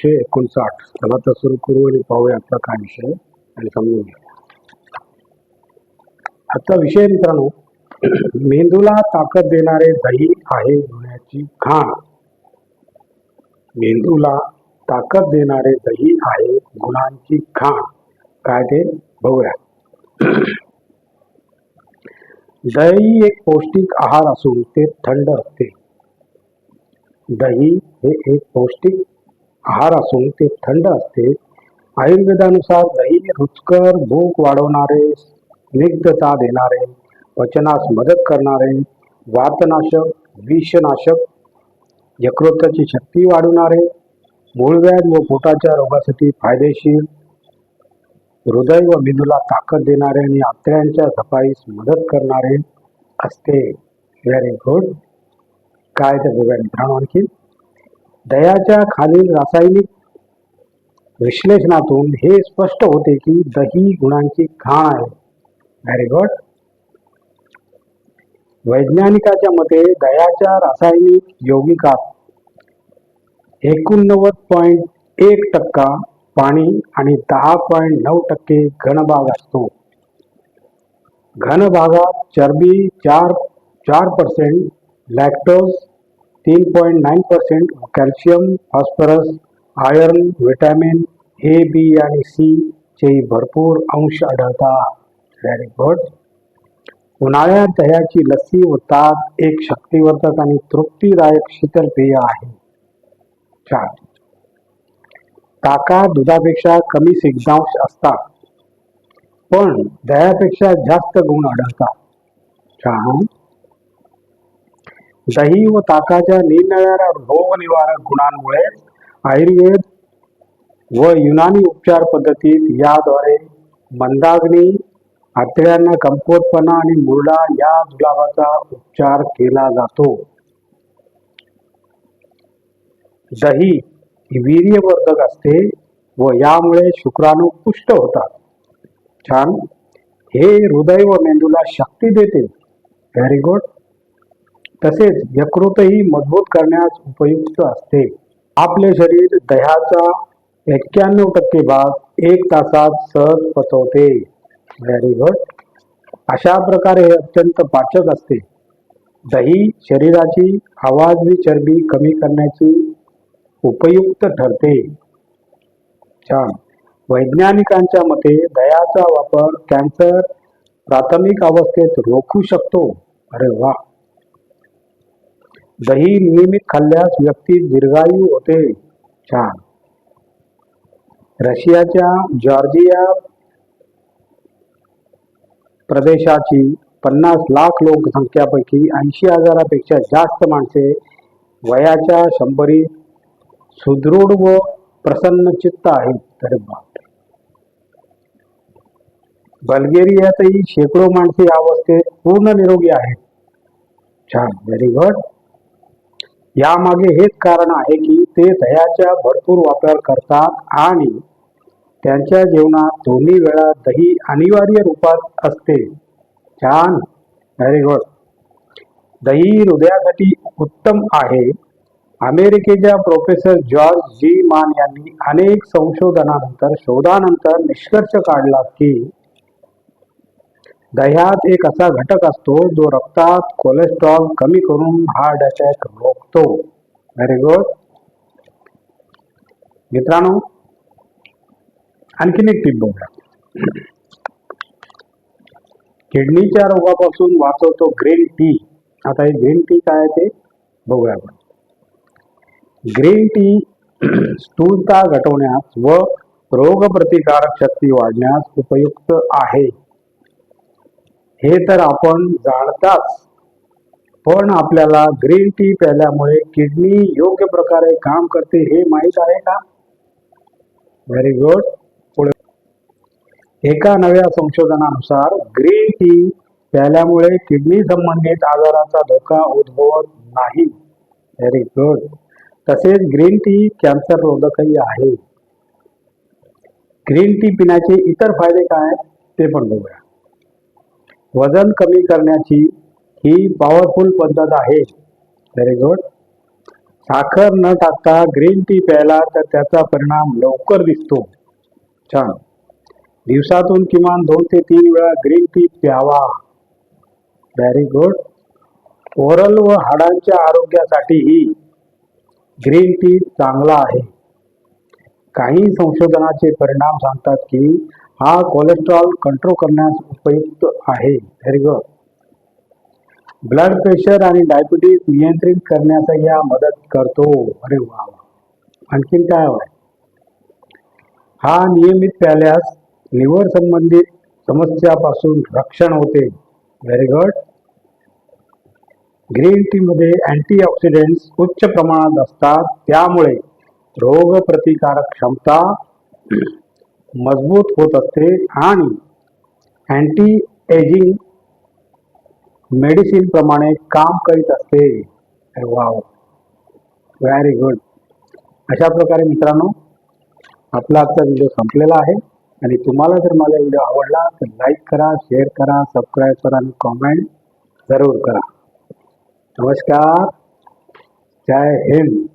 नऊशे एकोणसाठ. चला तर सुरू करू आणि पाहूया आपला काय विषय आणि समजून घ्या आजचा विषय मित्रांनो मेंदूला ताकद देणारे दही आहे होण्याची खाण मेंदूला ताकद देणारे दही आहे गुणांची खाण काय ते? बघूया. दही एक पौष्टिक आहार असून ते थंड असते. दही हे एक पौष्टिक आहार असून ते थंड असते. आयुर्वेदानुसार दही रुचकर भूक वाढवणारे स्निग्धता देणारे पचनास मदत करणारे वातनाशक विषनाशक यकृताची शक्ती वाढवणारे मूळव्याध व पोटाच्या रोगासाठी फायदेशीर हृदय व मेंदूला ताकद देणारे आणि आतड्यांच्या सफाईस मदत करणारे असते. व्हेरी गुड काय तर बघूया मित्रांनो आणखी. दह्याच्या खालील रासायनिक विश्लेषणातून हे स्पष्ट होते की दही गुणांची खाण आहे. व्हेरी गुड वैज्ञानिकाच्या मते दह्याच्या रासायनिक यौगिकात एकोणनव्वद पॉईंट एक टक्का पाणी आणि दहा पॉईंट नऊ टक्के घनभाग असतो. घनभागात चरबी चार चार पर्सेंट लॅक्टोज तीन point nine percent calcium phosphorus iron vitamin A B आणि सी चे भरपूर अंश आढळतात. व्हेरी गुड उन्हाळ्यात दह्याची लस्सी व ताक एक शक्तिवर्धक आणि तृप्तीदायक शीतल पेय आहे. चार ताका दुधापेक्षा कमी सिग्धांश असतात पण दह्यापेक्षा जास्त गुण आढळतात. छान दही व ताकाच्या निरनिराळ्या रोगनिवारक गुणांमुळे आयुर्वेद व युनानी उपचार पद्धतीत याद्वारे मंदाग्नी आतड्यांना कमकुवतपणा आणि मुरडा या जुलाबाचा उपचार केला जातो दही वीर्यवर्धक असते व यामुळे शुक्राणू पुष्ट होतात छान हे हृदय व मेंदूला शक्ती देते व्हेरी गुड तसेच यकृतही मजबूत करण्यास उपयुक्त असते. आपले शरीर दह्याचा एक्क्याण्णव टक्के भाग एक तासात सहज पचवते. व्हेरी गुड अशा प्रकारे हे अत्यंत पाचक असते. दही शरीराची आवाजवी चरबी कमी करण्याची उपयुक्त ठरते. छान. वैज्ञानिकांच्या मते दह्याचा वापर कॅन्सर प्राथमिक अवस्थेत रोखू शकतो. अरे वा दही नियमित खाल्ल्यास व्यक्ती दीर्घायू होते छान रशियाच्या जॉर्जिया प्रदेशाची पन्नास लाख लोकसंख्यापैकी ऐंशी हजारापेक्षा जास्त माणसे वयाच्या शंभरी सुदृढ व प्रसन्न चित्त आहेत. तर बल्गेरियातही शेकडो माणसे या अवस्थेत पूर्ण निरोगी आहेत. छान व्हेरी गुड यामागे हेच कारण आहे की ते दह्याचा भरपूर वापर करतात आणि त्यांच्या जेवणात दोन्ही वेळा दही अनिवार्य रूपात असते. छान. व्हेरी गुड दही हृदयासाठी उत्तम आहे. अमेरिकेच्या प्रोफेसर जॉर्ज जी मान यांनी अनेक संशोधनानंतर शोधानंतर निष्कर्ष काढला की दह्यात एक असा घटक असतो जो रक्तात कोलेस्ट्रॉल कमी करून हार्ट अटॅक रोखतो. व्हेरी गुड मित्रांनो आणखीन एक टीप बघूया. किडनीच्या रोगापासून वाचवतो ग्रीन टी. आता हे ग्रीन टी काय ते बघूया आपण. ग्रीन टी स्थूलता घटवण्यास व रोगप्रतिकारक शक्ती वाढण्यास उपयुक्त आहे. हे तर आपण जाणताच. पण आपल्याला ग्रीन टी प्यायल्यामुळे किडनी योग्य प्रकारे काम करते हे माहीत आहे का? व्हेरी गुड पुढे. एका नव्या संशोधनानुसार ग्रीन टी प्यायल्यामुळे किडनी संबंधित आजाराचा धोका उद्भवत नाही. व्हेरी गुड तसेच ग्रीन टी कॅन्सर रोधकही आहे. ग्रीन टी पिण्याचे इतर फायदे काय? ते पण बघूया. वजन कमी करण्याची ही पॉवरफुल पद्धत आहे. व्हेरी गुड साखर न टाकता ग्रीन टी प्यायला तर त्याचा परिणाम लवकर दिसतो. छान. दिवसातून किमान दोन ते तीन वेळा ग्रीन टी प्यावा. व्हेरी गुड ओरल व हाडांच्या आरोग्यासाठीही ग्रीन टी चांगला आहे. काही संशोधनाचे परिणाम सांगतात की हा कोलेस्ट्रॉल कंट्रोल करण्यास उपयुक्त आहे. दीर्घ ब्लड प्रेशर आणि डायबिटीज नियंत्रित करण्यास या मदत करतो. अरे वा वा. आणखीन काय हवं? हा नियमित प्याल्यास लिव्हर संबंधित समस्यापासून रक्षण होते. व्हेरी गुड ग्रीन टीमध्ये अँटीऑक्सिडेंट्स उच्च प्रमाणात असतात. त्यामुळे रोगप्रतिकारक क्षमता मजबूत होत असते आणि अँटी एजिंग मेडिसिन प्रमाणे काम करीत असते. वाव. व्हेरी गुड अशा प्रकारे मित्रांनो आपला आजचा व्हिडिओ संपलेला आहे. आणि तुम्हाला जर माझा व्हिडिओ आवडला तर लाईक करा शेअर करा सबस्क्राईब करा आणि कॉमेंट जरूर करा. नमस्कार. जय हिंद.